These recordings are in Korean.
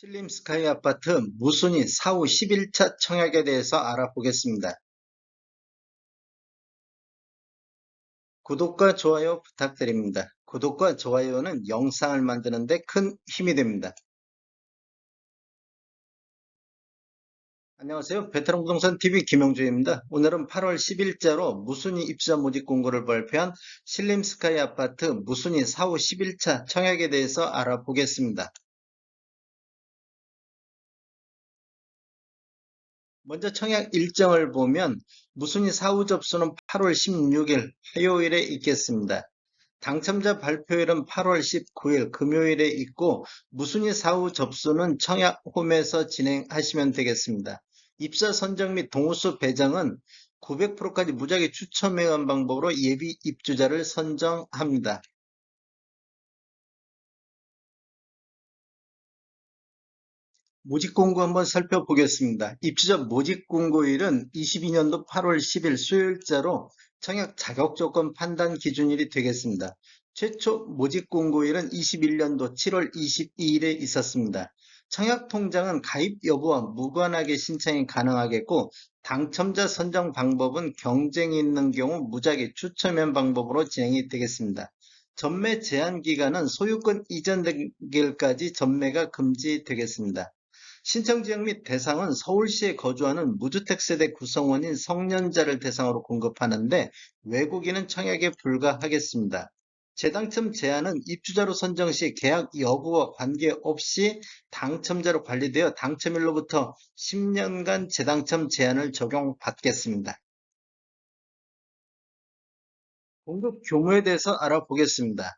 신림스카이 아파트 무순위 사후 11차 청약에 대해서 알아보겠습니다. 구독과 좋아요 부탁드립니다. 구독과 좋아요는 영상을 만드는 데 큰 힘이 됩니다. 안녕하세요. 베테랑 부동산 TV 김영주입니다. 오늘은 8월 10일자로 무순위 입주자 모집 공고를 발표한 신림스카이 아파트 무순위 사후 11차 청약에 대해서 알아보겠습니다. 먼저 청약 일정을 보면 무순위 사후 접수는 8월 16일 화요일에 있겠습니다. 당첨자 발표일은 8월 19일 금요일에 있고 무순위 사후 접수는 청약 홈에서 진행하시면 되겠습니다. 입사 선정 및 동호수 배정은 900%까지 무작위 추첨회원 방법으로 예비 입주자를 선정합니다. 모집 공고 한번 살펴보겠습니다. 입주자 모집 공고일은 22년도 8월 10일 수요일자로 청약 자격 조건 판단 기준일이 되겠습니다. 최초 모집 공고일은 21년도 7월 22일에 있었습니다. 청약 통장은 가입 여부와 무관하게 신청이 가능하겠고 당첨자 선정 방법은 경쟁이 있는 경우 무작위 추첨형 방법으로 진행이 되겠습니다. 전매 제한 기간은 소유권 이전되기까지 전매가 금지되겠습니다. 신청 지역 및 대상은 서울시에 거주하는 무주택 세대 구성원인 성년자를 대상으로 공급하는데 외국인은 청약에 불가하겠습니다. 재당첨 제한은 입주자로 선정 시 계약 여부와 관계없이 당첨자로 관리되어 당첨일로부터 10년간 재당첨 제한을 적용받겠습니다. 공급 규모에 대해서 알아보겠습니다.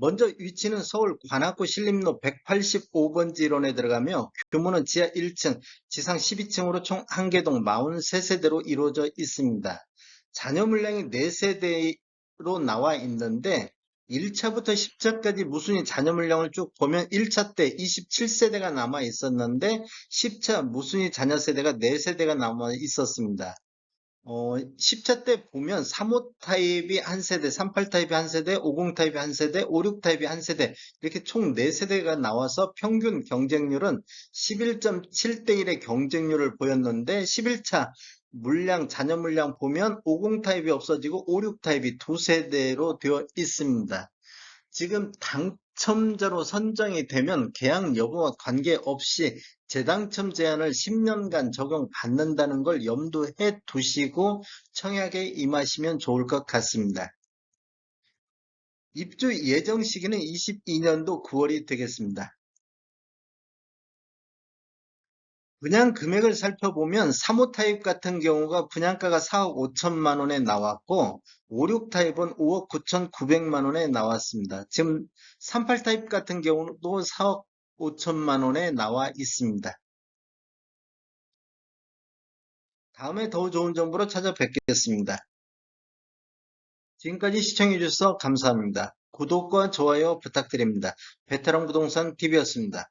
먼저 위치는 서울 관악구 신림로 185번지론에 들어가며 규모는 지하 1층, 지상 12층으로 총 1개동 43세대로 이루어져 있습니다. 자녀 물량이 4세대로 나와 있는데 1차부터 10차까지 무순위 자녀 물량을 쭉 보면 1차 때 27세대가 남아 있었는데 10차 무순위 자녀 세대가 4세대가 남아 있었습니다. 어, 10차 때 보면 3호 타입이 한 세대, 38 타입이 한 세대, 50 타입이 한 세대, 56 타입이 한 세대 이렇게 총 4세대가 나와서 평균 경쟁률은 11.7대 1의 경쟁률을 보였는데 11차 물량, 잔여 물량 보면 50 타입이 없어지고 56 타입이 두 세대로 되어 있습니다. 지금 당 첨자로 선정이 되면 계약 여부와 관계없이 재당첨 제한을 10년간 적용받는다는 걸 염두해 두시고 청약에 임하시면 좋을 것 같습니다. 입주 예정 시기는 22년도 9월이 되겠습니다. 분양 금액을 살펴보면 3호 타입 같은 경우가 분양가가 4억 5천만 원에 나왔고 56 타입은 5억 9천 9백만 원에 나왔습니다. 지금 38 타입 같은 경우도 4억 5천만 원에 나와 있습니다. 다음에 더 좋은 정보로 찾아뵙겠습니다. 지금까지 시청해주셔서 감사합니다. 구독과 좋아요 부탁드립니다. 베테랑 부동산 TV였습니다.